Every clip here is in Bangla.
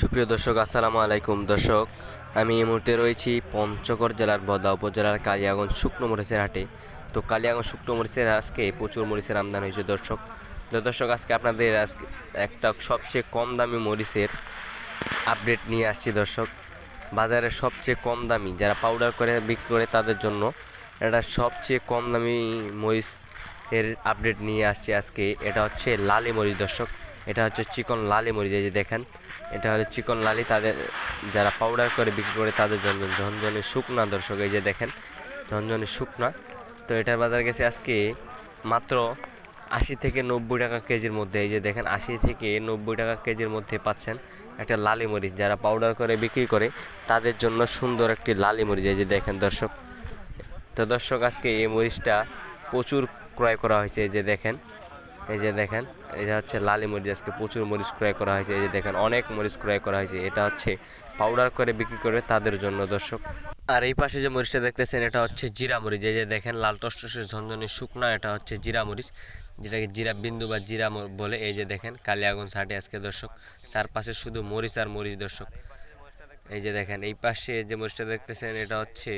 সুপ্রিয় দর্শক, আসসালামু আলাইকুম। দর্শক, আমি এই মুহূর্তে রয়েছি পঞ্চগড় জেলার বদা উপজেলার কালিয়াগঞ্জ শুকনো মরিচের হাটে। তো কালিয়াগঞ্জ শুকনো মরিচের আজকে প্রচুর মরিচের আমদানি হয়েছে দর্শক। তো দর্শক, আজকে আপনাদের আজকে একটা সবচেয়ে কম দামি মরিচের আপডেট নিয়ে আসছি দর্শক। বাজারে সবচেয়ে কম দামি, যারা পাউডার করে বিক্রি করে তাদের জন্য এটা সবচেয়ে কম দামি মরিচ এর আপডেট নিয়ে আসছি আজকে। এটা হচ্ছে লালি মরিচ দর্শক। এটা হচ্ছে চিকন লালি মরিচ এই যে দেখেন। এটা হলো চিকন লালি, তাদের যারা পাউডার করে বিক্রি করে তাদের জন্য ঝনঝনে শুকনা দর্শক, এই যে দেখেন ঝনঝনে শুকনা। তো এটার বাজার গেছে আজকে মাত্র আশি থেকে নব্বই টাকা কেজির মধ্যে, এই যে দেখেন, আশি থেকে নব্বই টাকা কেজির মধ্যে পাচ্ছেন একটা লালি মরিচ যারা পাউডার করে বিক্রি করে তাদের জন্য সুন্দর একটি লালি মরিচ এই যে দেখেন দর্শক। তো দর্শক, আজকে এই মরিচটা প্রচুর ক্রয় করা হয়েছে, এই যে দেখেন। এই যে দেখেন, এটা হচ্ছে লালি মরিচ, আজকে প্রচুর মরিচ ক্রয় করা হয়েছে। এই যে দেখেন, অনেক মরিচ ক্রয় করা হয়েছে। এটা হচ্ছে পাউডার করে বিক্রি করে তাদের জন্য, দর্শক। আর এই পাশে যে মরিচটা দেখতেছেন, এটা হচ্ছে জিরা মরিচ। এই যে দেখেন, লাল টসটসে ঝনঝনে শুকনা, এটা হচ্ছে জিরা মরিচ। যেটাকে জিরা বিন্দু বা জিরা বলে। এই যে দেখেন কালিয়াগঞ্জ হাটে আজকে, দর্শক। চারপাশে শুধু মরিচ আর মরিচ, দর্শক। এই যে দেখেন, এই পাশে যে মরিচটা দেখতেছেন, এটা হচ্ছে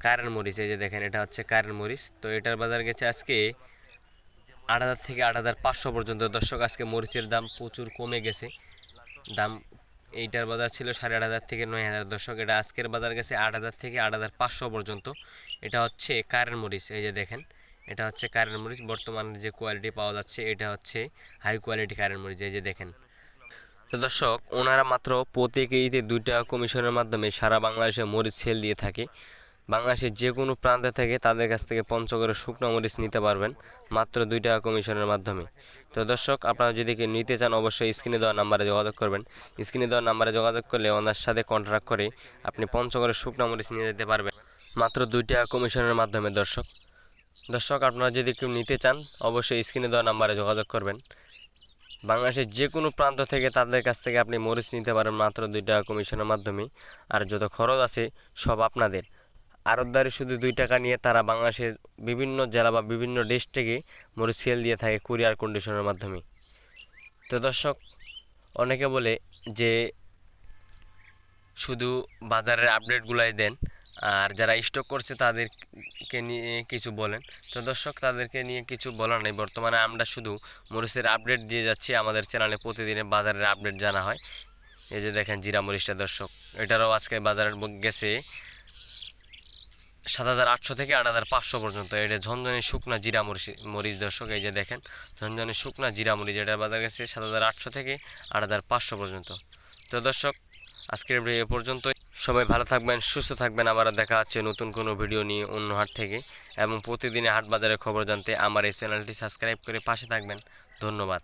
কারেন্ট মরিচ। এই যে দেখেন, এটা হচ্ছে কারেন্ট মরিচ। তো এটার বাজার গেছে আজকে আট হাজার থেকে আট হাজার পাঁচশো পর্যন্ত। দর্শক, আজকে মরিচের দাম প্রচুর কমে গেছে। দাম এইটার বাজার ছিল সাড়ে আট হাজার থেকে নয় হাজার। দর্শক, এটা আজকের বাজার গেছে আট হাজার থেকে আট হাজার পাঁচশো পর্যন্ত। এটা হচ্ছে কারেন্ট মরিচ, এই যে দেখেন। এটা হচ্ছে কারেন্ট মরিচ। বর্তমানে যে কোয়ালিটি পাওয়া যাচ্ছে, এটা হচ্ছে হাই কোয়ালিটি কারেন্ট মরিচ, এই যে দেখেন। তো দর্শক, ওনারা মাত্র প্রতি কেজিতে দুইটা কমিশনের মাধ্যমে সারা বাংলাদেশে মরিচ সেল দিয়ে থাকে। বাংলাদেশের যে কোনো প্রান্তে থেকে তাদের কাছ থেকে পঞ্চগড়ের শুকনো মরিচ নিতে পারবেন, মাত্র দুই টাকা কমিশনের মাধ্যমে। তো দর্শক, আপনারা যদি কেউ নিতে চান, অবশ্যই স্ক্রিনে দেওয়া নাম্বারে যোগাযোগ করবেন। স্ক্রিনে দেওয়া নাম্বারে যোগাযোগ করলে ওনার সাথে কন্ট্রাক্ট করে আপনি পঞ্চগড়ের শুকনো মরিচ নিয়ে যেতে পারবেন, মাত্র দুই টাকা কমিশনের মাধ্যমে দর্শক। দর্শক, আপনারা যদি কেউ নিতে চান, অবশ্যই স্ক্রিনে দেওয়া নাম্বারে যোগাযোগ করবেন। বাংলাদেশের যে কোনো প্রান্ত থেকে তাদের কাছ থেকে আপনি মরিচ নিতে পারেন, মাত্র দুই টাকা কমিশনের মাধ্যমে। আর যত খরচ আছে, সব আপনাদের। আড়তদারি শুধু দুই টাকা নিয়ে তারা বাংলাদেশের বিভিন্ন জেলা বা বিভিন্ন থেকে মরিচ সেল দিয়ে থাকে কুরিয়ার কন্ডিশনের মাধ্যমে। তো দর্শক, অনেকে বলে যে শুধু বাজারের আপডেটগুলাই দেন, আর যারা স্টক করছে তাদেরকে নিয়ে কিছু বলেন। তো দর্শক, তাদেরকে নিয়ে কিছু বলার নেই। বর্তমানে আমরা শুধু মরিচের আপডেট দিয়ে যাচ্ছি। আমাদের চ্যানেলে প্রতিদিনে বাজারের আপডেট জানা হয়। এই যে দেখেন জিরা মরিচটা দর্শক, এটারও আজকে বাজারে গেছে। সাত হাজার আটশো থেকে আট হাজার পাঁচশো পর্যন্ত। এটা ঝনঝনে শুকনা জিরা মরিচ মরিচ দর্শক, এই যে দেখেন, ঝনঝনে শুকনা জিরা মরিচ এটার বাজার গেছে সাত হাজার আটশো থেকে আট হাজার পাঁচশো পর্যন্ত। তো দর্শক, আজকের ভিডিও এ পর্যন্তই। সবাই ভালো থাকবেন, সুস্থ থাকবেন। আবার দেখা হচ্ছে নতুন কোনো ভিডিও নিয়ে অন্য হাট থেকে। এবং প্রতিদিনে হাট বাজারের খবর জানতে আমার এই চ্যানেলটি সাবস্ক্রাইব করে পাশে থাকবেন। ধন্যবাদ।